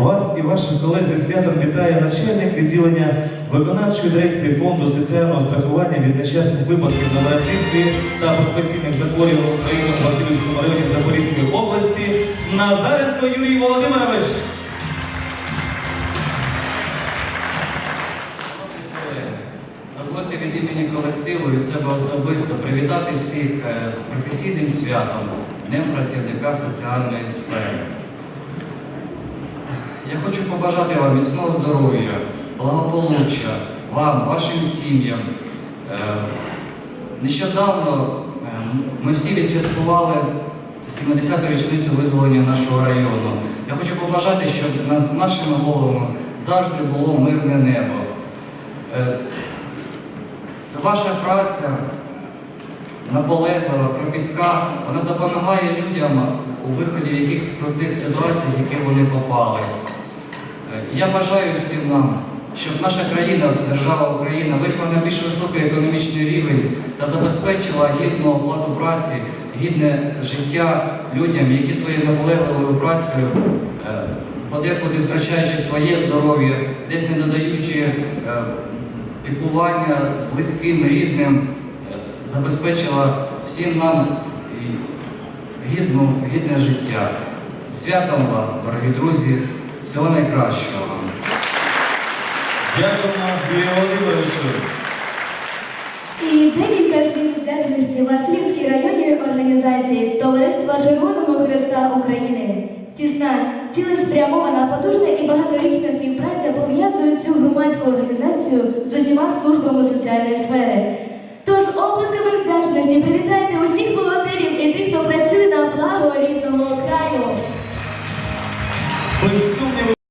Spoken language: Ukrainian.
Вас і ваших колег зі святом вітає начальник відділення виконавчої дирекції фонду соціального страхування від нещасних випадків на виробництві та професійних захворювань України в Васильівському районі Запорізької області Назаренко Юрій Володимирович. Дозвольте від імені колективу від себе особисто привітати всіх е, з професійним святом Днем працівника соціальної сфери. Я хочу побажати вам міцного здоров'я, благополуччя, вам, вашим сім'ям. Е, Нещодавно е, ми всі відсвяткували 70-ту річницю визволення нашого району. Я хочу побажати, щоб над нашими головами завжди було мирне небо. Е, це ваша праця наполеглива, кропітка, вона допомагає людям у виході в якихось скрутних ситуацій, в які вони попали. Я бажаю всім нам, щоб наша країна, держава Україна, вийшла на більш високий економічний рівень та забезпечила гідну оплату праці, гідне життя людям, які своєю наполегливою працею, е, подекуди втрачаючи своє здоров'я, десь не додаючи е, піклування близьким, рідним, е, забезпечила всім нам гідну, гідне життя. Святом вас, дорогі друзі, всього найкращого вам. Дякуємо Володимировичу. І декілька слів вдячності Васильівській районній організації Товариства Червоного Христа України. Тісна, цілеспрямована, потужна і багаторічна співпраця пов'язують цю громадську організацію з усіма службами соціальної сфери.